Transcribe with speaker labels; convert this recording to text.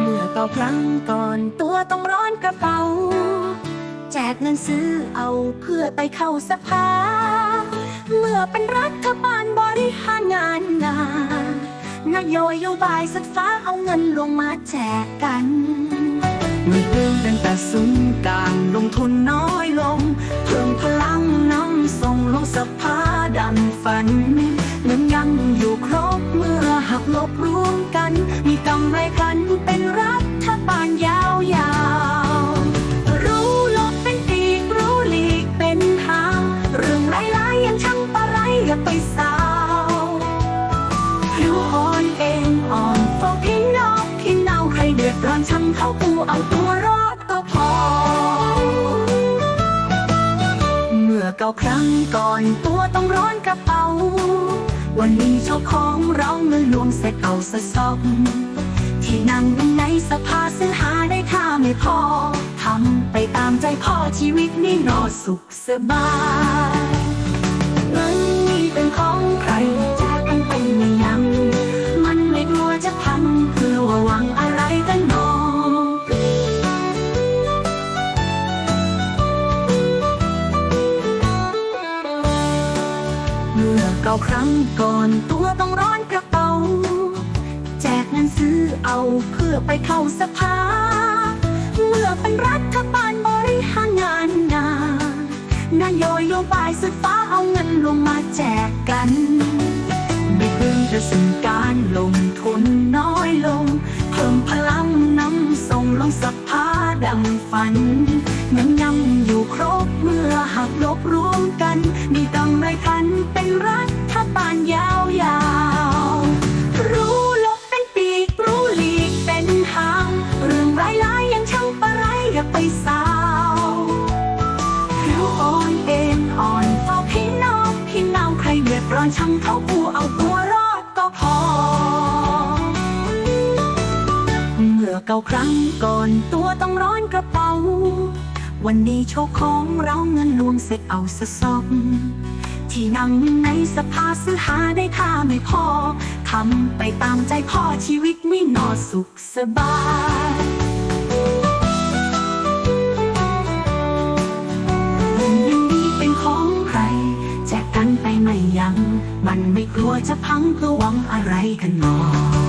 Speaker 1: เมื่อเก่าครั้งก่อนตัวต้องร้อนกระเป๋า แจกเงินซื้อเอาเพื่อไปเข้าสภา เมื่อเป็นรัฐบาลบริหารงานงานนโยบายศึกษาเอาเงินลงมาแจกกันเงินเพิ่มเป็นแต่ศูนย์กลางลงทุนน้อยลง เพิ่มพลังน้ำส่งลงสภาดันฝันเงินยังอยู่ครบมือ หักลบรวมกัน มีกำไรกันเป็นรัฐบาลยาวๆรู้ลบเป็นปีกรู้หลีกเป็นทางเรื่องไร้ายๆยังช่างปะไรอย่าไปสาวผิวอ่อนเองอ่อนเฝ้าพี่น้องพี่เนาใครเดือดร้อนช่างเขาปูเอาตัวรอดก็พอ เมื่อเก่าครั้งก่อนตัวต้องร้อนกระเป๋า วันนี้เจ้าของเราเงินรวมเสร็จเอาสะสมที่นั่งในสภาซื้อหาได้ค่าไม่พอ ทำไปตามใจพ่อชีวิตนี่นอสุขสบาย เมื่อเก่าครั้งก่อนตัวต้องร้อนกระเป๋า แจกเงินซื้อเอาเพื่อไปเข้าสภา เมื่อเป็นรัฐบาลบริหารงานงานนโยบายสุดฟ้าเอาเงินลงมาแจกกัน ไม่เพิ่งจะสิ่งการลงทุนน้อยลง เพิ่มพลังนำส่งลงสภา ดังฝันเงินยังอยู่ครบเมื่อหักลบรวมกัน มีกำไรกันเป็นรัฐบาลยาวๆรู้ลบเป็นปีกรู้หลีกเป็นทาง เรื่องร้ายๆยังช่างปะไรอย่าไปสาวผิวอ่อนเอ็นอ่อนเฝ้าพี่น้องพี่น้องใครเดือดร้อนช่างเขาปูเอาตั เก่าครั้งก่อนตัวต้องร้อนกระเป๋า วันนี้โชคของเราเงินรวมเสร็จเอาสะสมที่นั่งในสภาซื้อหาได้ค่าไม่พอทำไปตามใจพ่อชีวิตไม่นอสุขสบายเงินยังดีเป็นของใครแจกกันไปไม่ยัง้งมันไม่กลัวจะพังเพื่อหวังอะไรกันหนอ